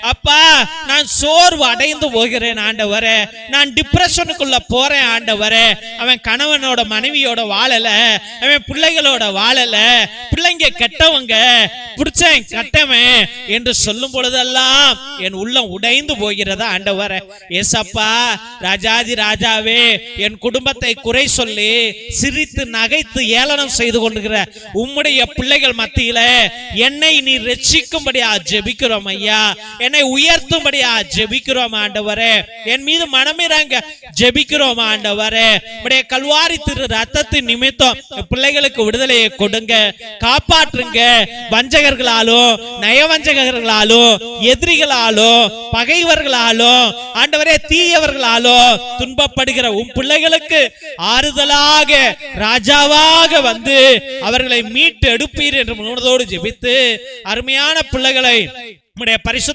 அப்பா நான் சோர்வு அடைந்து போகிறேன் ஆண்டவரே. நான் டிப்ரெஷனுக்குள்ள போறேன் ஆண்டவரே. அவன் கணவனோட மனைவியோட வாழல. அவன் பிள்ளைகளோட வாழல. பிள்ளைங்க கெட்டவங்க பிடிச்சேன் கட்டவன் என்று சொல்லும் பொழுதெல்லாம் என் உள்ளம் உடைந்து போகிறதா ஆண்டவர? ஏசப்பா ராஜாதி ராஜாவே என் குடும்பத்தை குறை சொல்லி சிரித்து நகைத்து ஏளனம் செய்து கொண்டிருக்கிற உம்முடைய பிள்ளைகள் மத்தியில என்னை நீ ரட்சிக்கும்படியா ஜெபிக்கிறோம் ஐயா. என்னை உயர்த்தும்படியா ஜெபிக்கிறோம் ஆண்டவரே. என் மீது மனமிறாங்க ஜெபிக்கிறோம் ஆண்டவரே. உடைய கல்வாரி திரு ரத்தத்தின் நிமித்தம் பிள்ளைகளுக்கு விடுதலையை கொடுங்க. காப்பாற்றுங்க. வஞ்சகர்களாலும் நயவஞ்சகர்களாலும் எதிரிகளாலும் பகைவர்களாலும் ஆண்டவரே தீயவர்களாலும் துன்பப்படுகிற உன் பிள்ளைகளுக்கு ஆறுதலாக ராஜாவாக வந்து அவர்களை மீட்டு எடுப்பீர் என்று முன்னதோடு ஜெபித்து அருமையான பிள்ளைகளை உம்முடைய பரிசு